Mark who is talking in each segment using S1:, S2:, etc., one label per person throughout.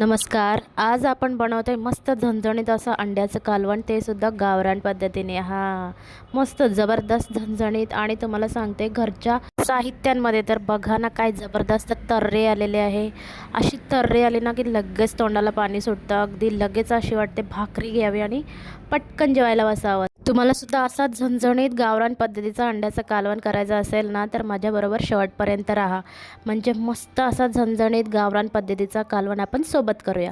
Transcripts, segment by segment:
S1: नमस्कार. आज आपण बनवतोय मस्त झणझणीत असं अंड्याचं कालवण. ते सुद्धा गावरान पद्धतीने. हा मस्त जबरदस्त झणझणीत. आणि तुम्हाला सांगते घरच्या साहित्यांमध्ये तर बघा ना काय जबरदस्त तर्रे आलेले आहे. अशी तर्रे आली ना की लगेच तोंडाला पाणी सुटतं. अगदी लगेच अशी वाटते भाकरी घ्यावी आणि पटकन जेवायला बसावं. तुम्हाला सुद्धा असा झणझणीत गावरान पद्धतीचा अंड्याचं कालवण करायचं असेल ना तर माझ्याबरोबर शेवटपर्यंत राहा. म्हणजे मस्त असा झणझणीत गावरान पद्धतीचा कालवण आपण सोबत करूया.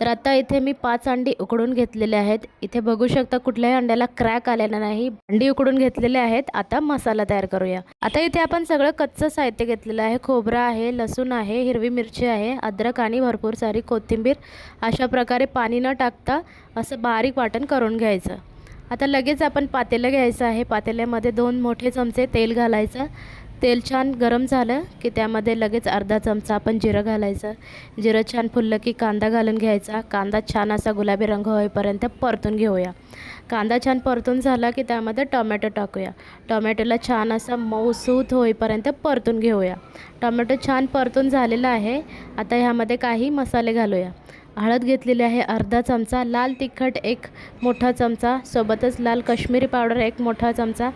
S1: तर आता इथे मी पाच अंडी उकडून घेतलेले आहेत. इथे बघू शकता कुठल्याही अंड्याला क्रॅक आलेला नाही. अंडी उकडून घेतलेले आहेत. आता मसाला तयार करूया. आता इथे आपण सगळं कच्चं साहित्य घेतलेलं आहे. खोबरं आहे लसूण आहे हिरवी मिरची आहे अद्रक आणि भरपूर सारी कोथिंबीर. अशा प्रकारे पाणी न टाकता असं बारीक वाटण करून घ्यायचं. आता लगेच आपण पातेलं घ्यायचं आहे. पातेल्यामध्ये दोन मोठे चमचे तेल घालायचं. तेल छान गरम झालं की त्यामध्ये लगेच अर्धा चमचा आपण जिरं घालायचं. जिरं छान फुललं की कांदा घालून घ्यायचा. कांदा छान असा गुलाबी रंग होईपर्यंत परतून घेऊया. कांदा छान परतून झाला की त्यामध्ये टोमॅटो टाकूया. टोमॅटोला छान असा मऊसूत होईपर्यंत परतून घेऊया. टोमॅटो छान परतून झालेला आहे. आता ह्यामध्ये काही मसाले घालूया. हळद घेतलेली आहे अर्धा चमचा लाल तिखट एक मोठा चमचा सोबतच लाल कश्मीरी पावडर एक मोठा चमचा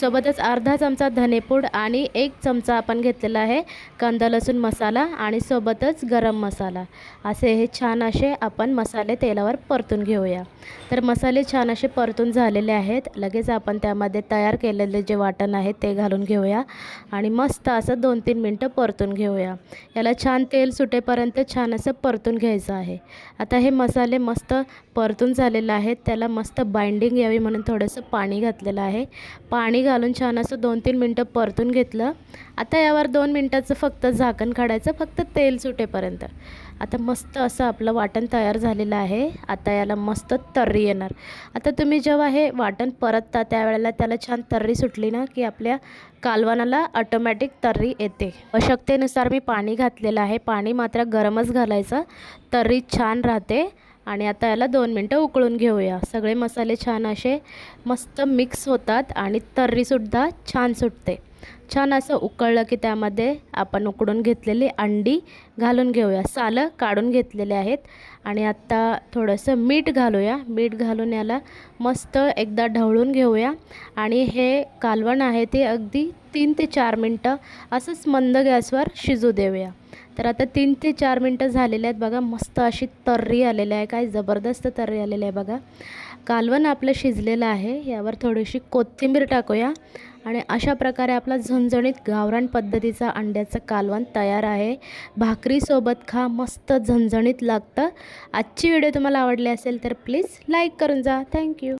S1: सोबतच अर्धा चमचा धनेपूड आणि एक चमचा आपण घेतलेला आहे कांदा लसूण मसाला आणि सोबतच गरम मसाला. असे हे छान असे आपण मसाले तेलावर परतून घेऊया. तर मसाले छान असे परतून झालेले आहेत. लगेच आपण त्यामध्ये तयार केलेले जे वाटण आहे ते घालून घेऊया आणि मस्त असं दोन तीन मिनटं परतून घेऊया. याला छान तेल सुटेपर्यंत छान असं परतून घ्यायचं आहे. आता हे मसाले मस्त परतून झालेले आहेत त्याला मस्त बाइंडिंग यावी म्हणून थोडंसं पाणी घातलेलं आहे. पाणी घालून छान असं दोन तीन मिनटं परतून घेतलं. आता यावर दोन मिनटाचं फक्त झाकण काढायचं. फक्त तेल सुटेपर्यंत. आता मस्त असं आपलं वाटण तयार झालेलं आहे. आता याला मस्त तर्री येणार. आता तुम्ही जेव्हा हे वाटण परतता त्यावेळेला त्याला छान तर्री सुटली ना की आपल्या कालवानाला ऑटोमॅटिक तर्री येते. आवश्यकतेनुसार मी पाणी घातलेलं आहे. पाणी मात्र गरमच घालायचं. तर्री छान राहते. आणि आता याला दोन मिनटं उकळून घेऊया. सगळे मसाले छान असे मस्त मिक्स होतात आणि तर्रीसुद्धा छान सुटते. छान असं उकळलं की त्यामध्ये आपण उकडून घेतलेली अंडी घालून घेऊया. सालं काढून घेतलेले आहेत आणि आत्ता थोडंसं मीठ घालूया. मीठ घालून याला मस्त एकदा ढवळून घेऊया. आणि हे कालवण आहे ते अगदी तीन ते चार मिनटं असंच मंद गॅसवर शिजू देऊया. तर आता तीन ते चार मिनटं झालेले आहेत बघा. मस्त अशी तर्री आलेली आहे. काय जबरदस्त तर्री आलेली आहे बघा. कालवण आपलं शिजलेलं आहे. यावर थोडीशी कोथिंबीर टाकूया. आणि अशा प्रकारे आपला झणझणीत गावरान पद्धतीचा अंड्याचं कालवण तयार आहे. भाकरीसोबत खा मस्त झणझणीत लागतं. आजची व्हिडिओ तुम्हाला आवडली असेल तर प्लीज लाईक करून जा. थँक्यू.